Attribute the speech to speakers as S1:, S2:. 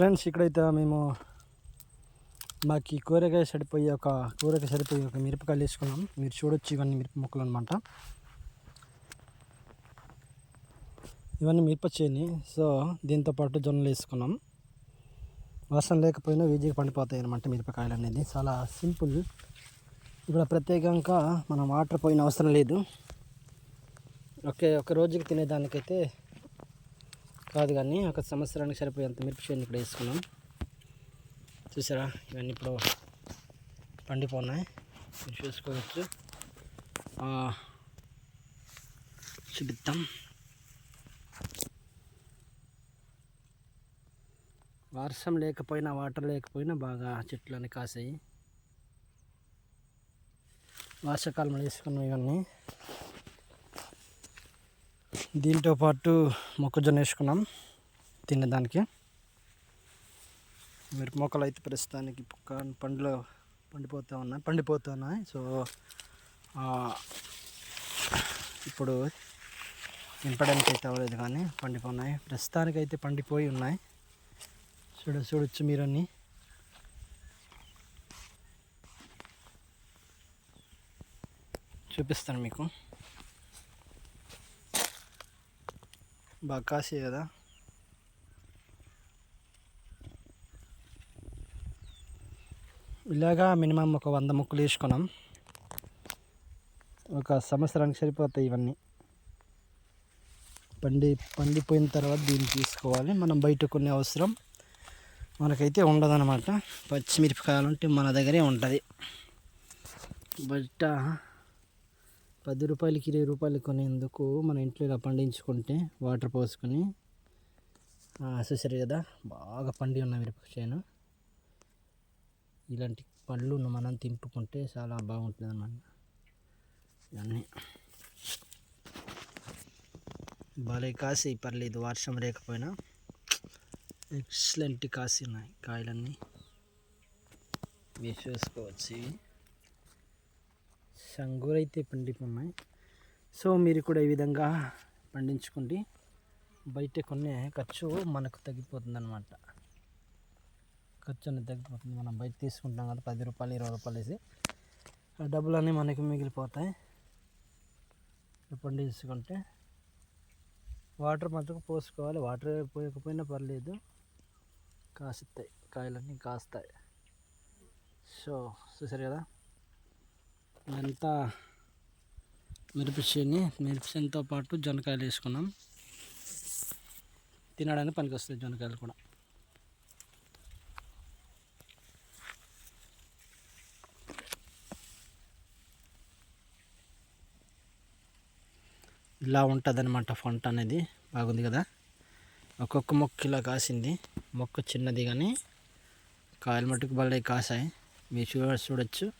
S1: Friends ఇక్కడైతే మేము మాకు ఈ కూరగాయ సరిపోయే ఒక కూరగాయ సరిపోయే ఒక మిరపకాయలు వేసుకున్నాం మీరు చూడొచ్చు ఇవన్నీ మిరప మొక్కలు అనమాట ఇవన్నీ మిరప చేయని సో దీంతో పాటు జొన్నలు వేసుకున్నాం. వర్షం లేకపోయినా ఈజీగా పండిపోతాయి అనమాట మిరపకాయలు అనేది. చాలా సింపుల్. ఇప్పుడు ప్రత్యేకంగా మనం వాటర్ పోయిన అవసరం లేదు. ఒకే ఒక రోజుకి తినేదానికైతే కాదు కానీ ఒక సంవత్సరానికి సరిపోయేంత మిరప చేను ఇక్కడ వేసుకున్నాం. చూసారా? ఇవన్నీ ఇప్పుడు పండిపోన్నాయి. మీరు చూసుకోవచ్చు. ఆ, చూపిద్దాం. వర్షం లేకపోయినా వాటర్ లేకపోయినా బాగా చెట్లు అన్ని కాసాయి. వర్షాకాలంలో వేసుకున్నాం ఇవన్నీ. దీంతో పాటు మొక్కజొన్న వేసుకున్నాం తినేదానికి. మిరప మొక్కలు అయితే ప్రస్తుతానికి పండ్లు పండిపోతూ ఉన్నాయి పండిపోతూ ఉన్నాయి. సో ఇప్పుడు నింపడానికి అయితే అవ్వలేదు కానీ పండిపోయి ప్రస్తుతానికి అయితే పండిపోయి ఉన్నాయి. చూడ చూడొచ్చు మీరు అన్నీ. చూపిస్తాను మీకు. బకాసి కదా. ఇలాగా మినిమం ఒక వంద ముక్కలు వేసుకున్నాం. ఒక సంవత్సరానికి సరిపోతాయి ఇవన్నీ. పండి పండిపోయిన తర్వాత దీన్ని తీసుకోవాలి. మనం బయట కొన్ని అవసరం మనకైతే ఉండదన్నమాట. పచ్చిమిరపకాయలు ఉంటే మన దగ్గరే ఉంటుంది. బయట పది రూపాయలకి ఇరవై రూపాయలు కొనేందుకు మన ఇంట్లో ఇలా పండించుకుంటే వాటర్ పోసుకొని చూసారు కదా బాగా పండి ఉన్న మిరప చేను ఇలాంటి పళ్ళు మనం తింపుకుంటే చాలా బాగుంటుంది అన్నమాట ఇవన్నీ. భలే కాసి పర్లేదు వర్షం లేకపోయినా. ఎక్సలెంట్ కాసి ఉన్నాయి కాయలన్నీ. మీరు చూసుకోవచ్చు సంగూరైతే పండిపోన్నాయి. సో మీరు కూడా ఈ విధంగా పండించుకోండి. బయట కొనే ఖర్చు మనకు తగ్గిపోతుంది అనమాట ఖర్చు అనేది తగ్గిపోతుంది. మనం బయట తీసుకుంటాం కదా పది రూపాయలు ఇరవై రూపాయలు వేసి. ఆ డబ్బులన్నీ మనకి మిగిలిపోతాయి. పండించుకుంటే వాటర్ మటుకు పోసుకోవాలి. వాటర్ పోయకపోయినా పర్లేదు. కాస్తాయి కాయలన్నీ కాస్తాయి. సో చూసారు కదా? ఇదంతా మిరపచేని మిరపచేనితో పాటు జొన్నకాయలు వేసుకున్నాం. తినడానికి పనికి వస్తుంది జొన్నకాయలు కూడా. ఇలా ఉంటుంది అనమాట పంట అనేది. బాగుంది కదా? ఒక్కొక్క మొక్క ఇలా కాసింది. మొక్క చిన్నది కానీ కాయలు మట్టుకు భలే కాసాయి. మీరు చూడ చూడొచ్చు.